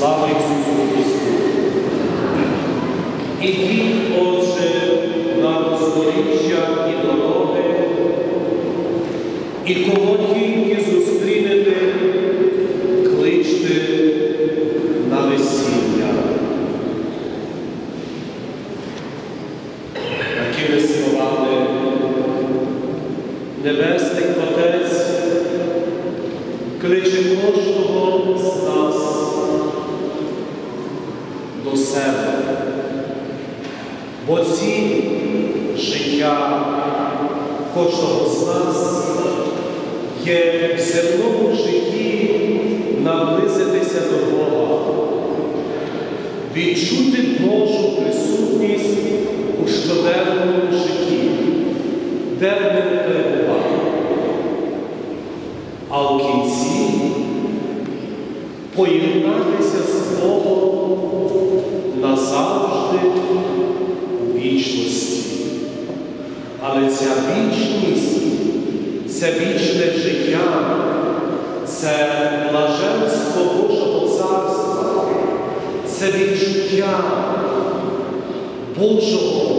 Слава Ісусу Христу! Ідіть, Отже, на бездоріжжя і дороги, і кого тільки зустрінете, кличте на весілля. Такими словами Небесний Отець кличе кожного з нас до себе. Ці життя кожного з нас є в земному житті наблизитися до Бога, відчути Божу присутність у щоденному житті, де ми перебуваємо. А в кінці поєднатися з Богом назавжди вічності. Але ця вічність, це вічне життя, це блаженство Божого Царства, це відчуття Божого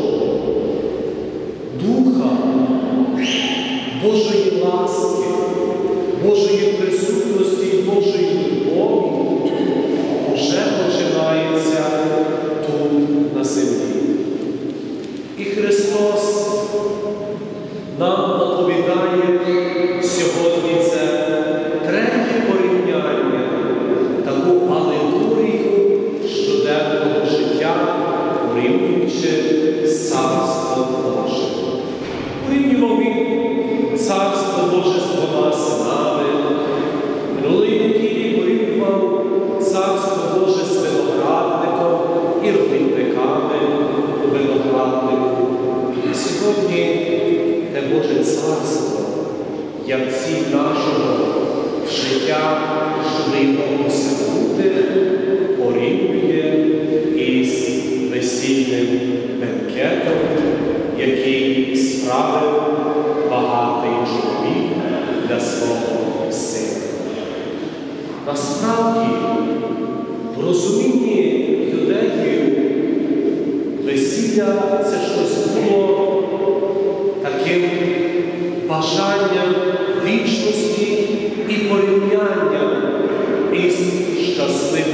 Сьогодні те Боже Царство, як ціль нашого життя, осягнути, порівнює із весільним бенкетом, який справив багатий чоловік для свого сина. Насправді, в розумінні весілля це щось було таким бажанням вічності і порівнянням із щасливою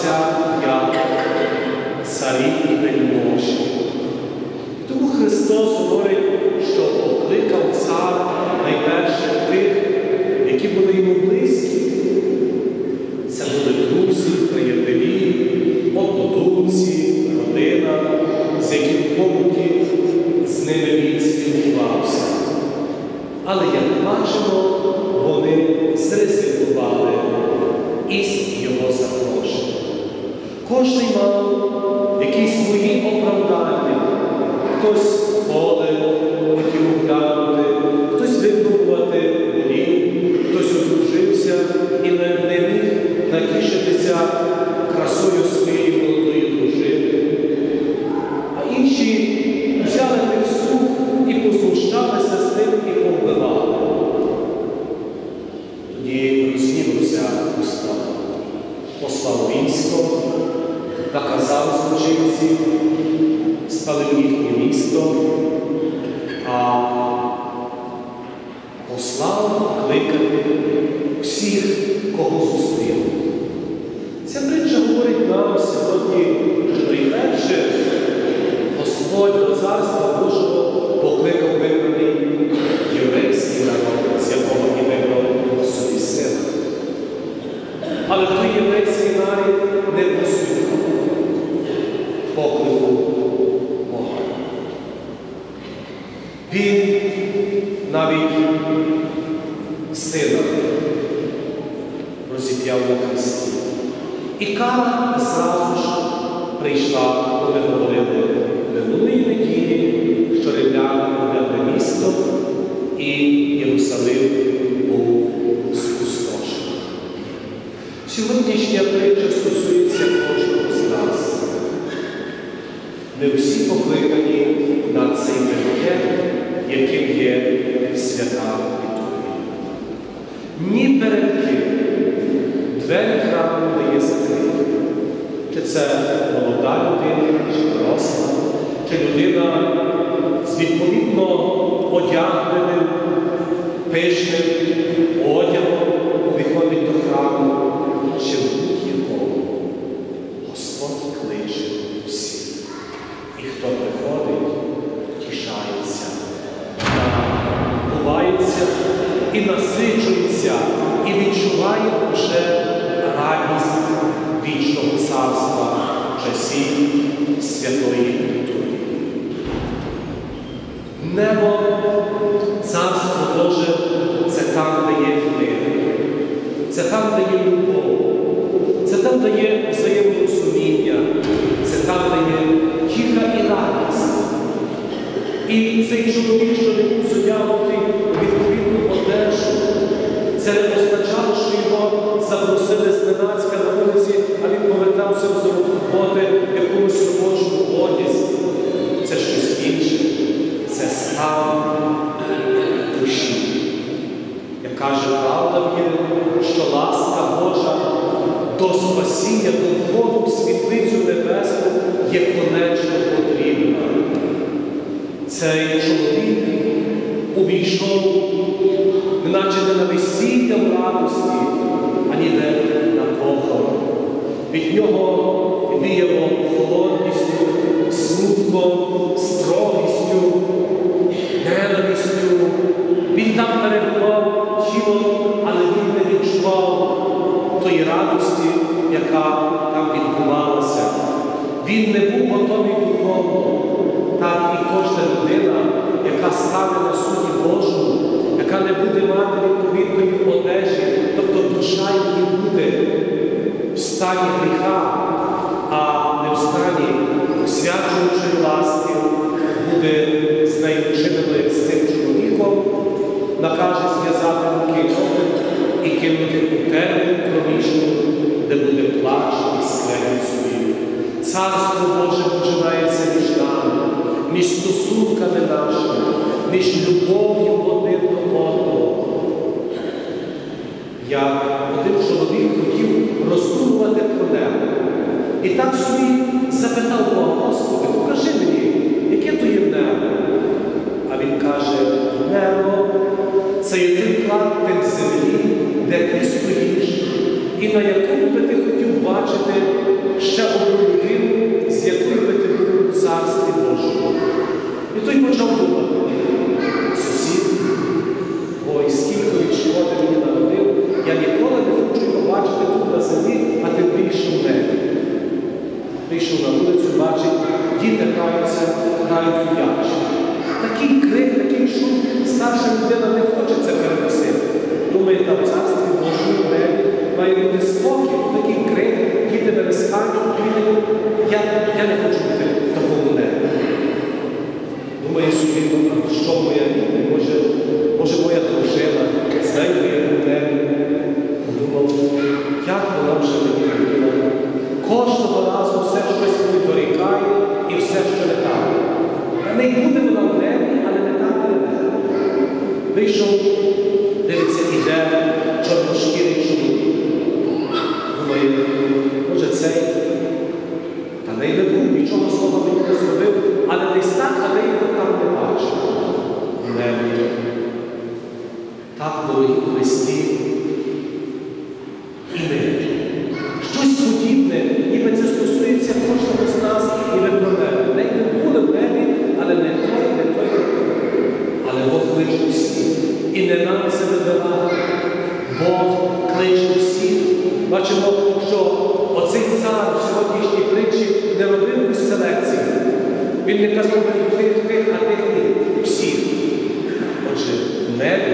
вважалися як царі і вельможі. Тому Христос говорить, що покликав цар найперше тих, які були йому близькі. Це були друзі, приятелі, однодумці, родина, з яким побуті з ними він спілкувався. Але, як бачимо, вони зрезигнували із його запрошення. Кожний мав якісь свої оправдання. Хтось І кара зразу ж прийшла, коли говорили минулої неділі, що римляни гуляли місто і Єрусалим був спустошений. Сьогоднішня це молода людина, чи доросла, чи людина з відповідно одягненим, пишним одягом виходить до храму, чи в будь-якому. Господь кличе всіх. І хто приходить, тішається, ховається і насичується, і відчуває вже радість вічного царства часів святої літургії. Небо, царство Боже це там, де є мир, це там, де є любов, це там, де є взаєморозуміння, це там, де є тіха і радість. І цей чоловік, що не був зодягнутий у відповідну одежу, це не означало, що його запросили зненацька на вулиці, а він повертався з роботи в якомусь робочому одязі. Це щось інше. Це стан душі. Як каже правда віри, що ласка Божа до спасіння, в світлицю небесну є конечно потрібна. Цей чоловік увійшов, неначе не на весілля в радості, а ніде на похорон. Від нього віяло холодністю, смутком, строгістю, там перебував тілом, але він не відчував тої радості, яка там відбувалася. Він не був готовий духовно. Так і кожна людина, яка стане на суді Божому, яка не буде мати відповідної одежі, тобто душа її буде в стані гріха, а не в стані освячуючої ласки, буде з нею з цим накаже зв'язати руки і кинути у темну кромішну, де буде плач і скрегіт собі. Царство Боже починається між нами, між стосунками нашими, між любов'ю один до одного. Як один чоловік хотів роздумувати про небо. І так собі запитав Бога, Господи, покажи мені, яке то є небо. А він каже, небо це є той клаптик землі, де ти стоїш, і на якому би ти хотів бачити ще одну людину, з якою би ти був у царстві Божому. І той почав думати, сусід, ой, скільки від шкоди мені народив, я ніколи не хочу його бачити тут на землі, а тим більше в небі. Вийшов на вулицю, бачить, діти граються, грають у м'яч. Такий крик, такий шум, старша людина не хоче це переносити. Думає, там в царстві Божому небі має бути спокій, такий крик, діти верескають, бігають. Я, я не хочу бути в такому небі. Думає собі, «Ну, що моя може, може моя дружина, з нею я в небі. Подумав, як вона вже мені любила. Кожного разу все щось мені дорікає і все, що не так. Та не буде вона в небі, але не так не небі. Вийшов, дивиться, іде чорношкірий чоловік. Думає, може цей, та не йде був, нічого слова мені не зробив, але десь так, але його там не бачив. В небі. Так, дорогі Христі, і ми. Щось подібне, ніби це стосується кожного з нас і ми про небо. Не йде були в небі, але не той, не той, не той. Але Бог кличе всіх. І не нам це вибирати. Бог кличе всіх. Бачимо, що оцей цар в сьогоднішній притчі не робив якусь селекцію. Він не казав тих, тих, а тих ні. Всіх. Отже, в небі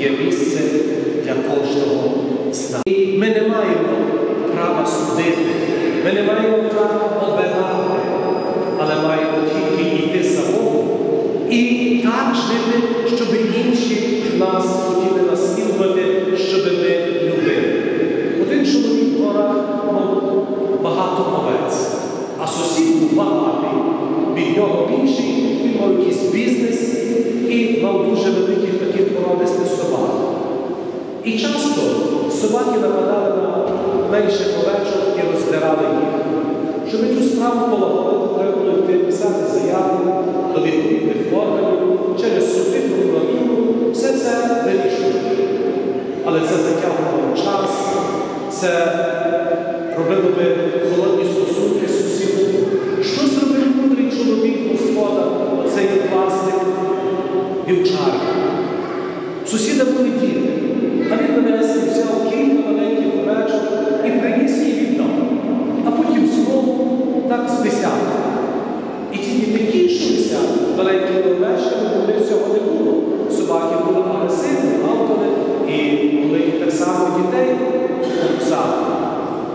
є місце для кожного з нас. І ми не маємо права судити, ми не маємо права обирати, але маємо тільки йти самому І так жити, щоб інші нас Але це затягувало час, це робило би холодні стосунки з сусідом. Що зробив мудрий чоловік Господа, оцей власник вівчарки? Сусіда були дітей кусати.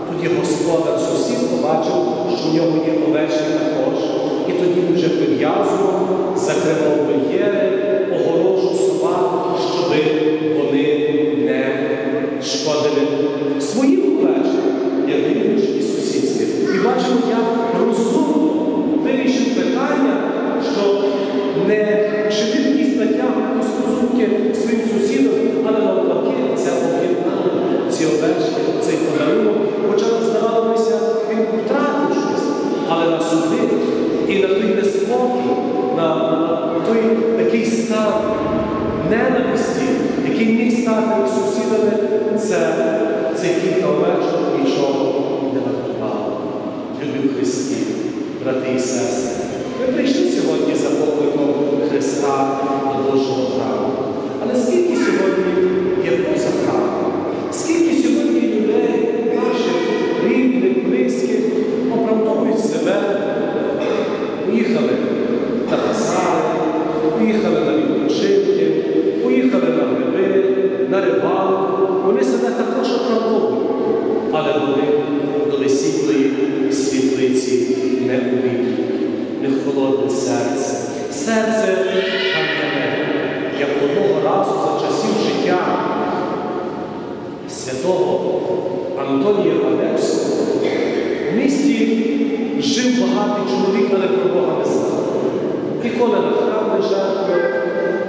Тоді господар сусід побачив, що в нього є овечки також. І тоді він вже прив'язував, закривав вольєри, огорожу собак, щоб ці овечки, святого Антонія Алексова в місті жив багатий чоловік, але про Бога не знав. Ніколи на храм не жертвував,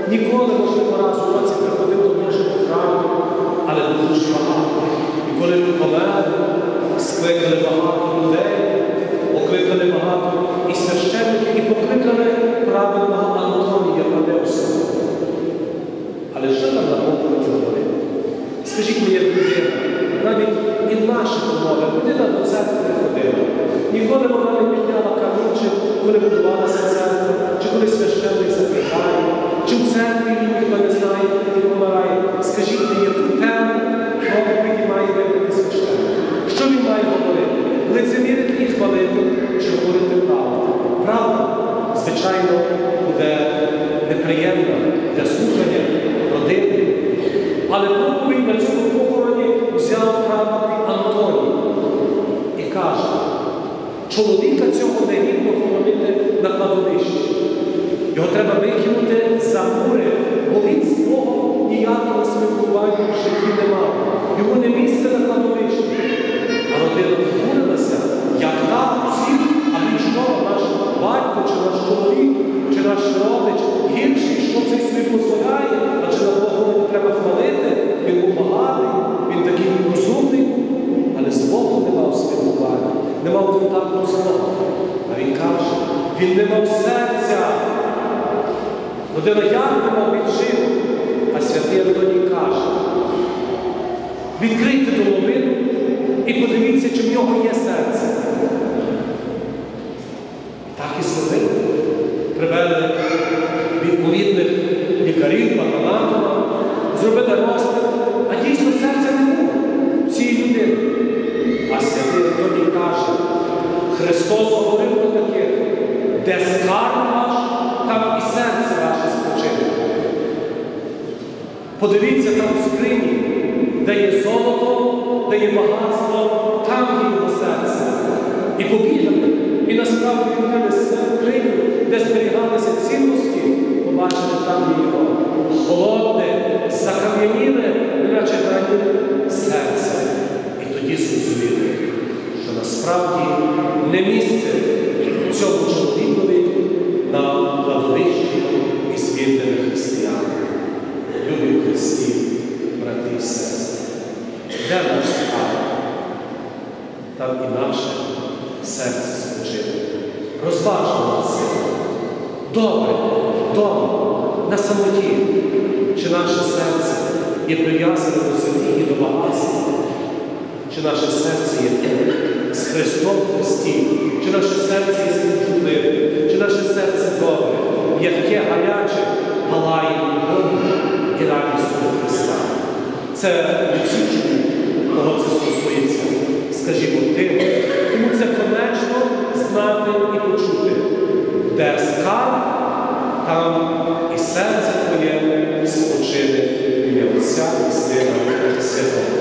ніколи, можливо, раз у році приходив до Божого храму, але дуже багато. І коли він помер, скликали багато людей, покликали багато і священників, і покликали праведного Антонія Падевського. Але що там на Богу говорити? Скажіть мені, як людина, навіть і в наших умовах людина до церкви не ходила. Ніколи вона не підняла камінчик, коли будувалася церква, чи коли священник закликає, чи в церкві ніхто не знає і помирає. Скажіть мені, яку тему проповіді має вибрати священник? Що він має говорити? Лицемірити і хвалити, чи говорити правду? Правда, звичайно, буде неприємна для слухання solo він не мав серця. Людина мав він а святий Антоній каже, відкрийте домовину і подивіться, чи в нього є серце. Подивіться там в скрині, де є золото, де є багатство, там є його серце. І побігли, і насправді відкрилися скриню, де зберігалися цінності, побачили там його. холодне, закам'яніне, наче ранене серце. І тоді зрозуміли, що насправді не місце. Де наш скарб? Там і наше серце спочине. Розважмо над цим. Добре, на самоті, чи наше серце є прив'язане до землі і до багатства, чи наше серце є з Христом в Христі, чи наше серце є служливе, чи наше серце добре, яке гаряче палає і радістю до Христа. Це чують, кого це стосується, скажімо, тим, тому це конечно знати і почути, де скарб, там і серце твоє спочине. І Отця і Сина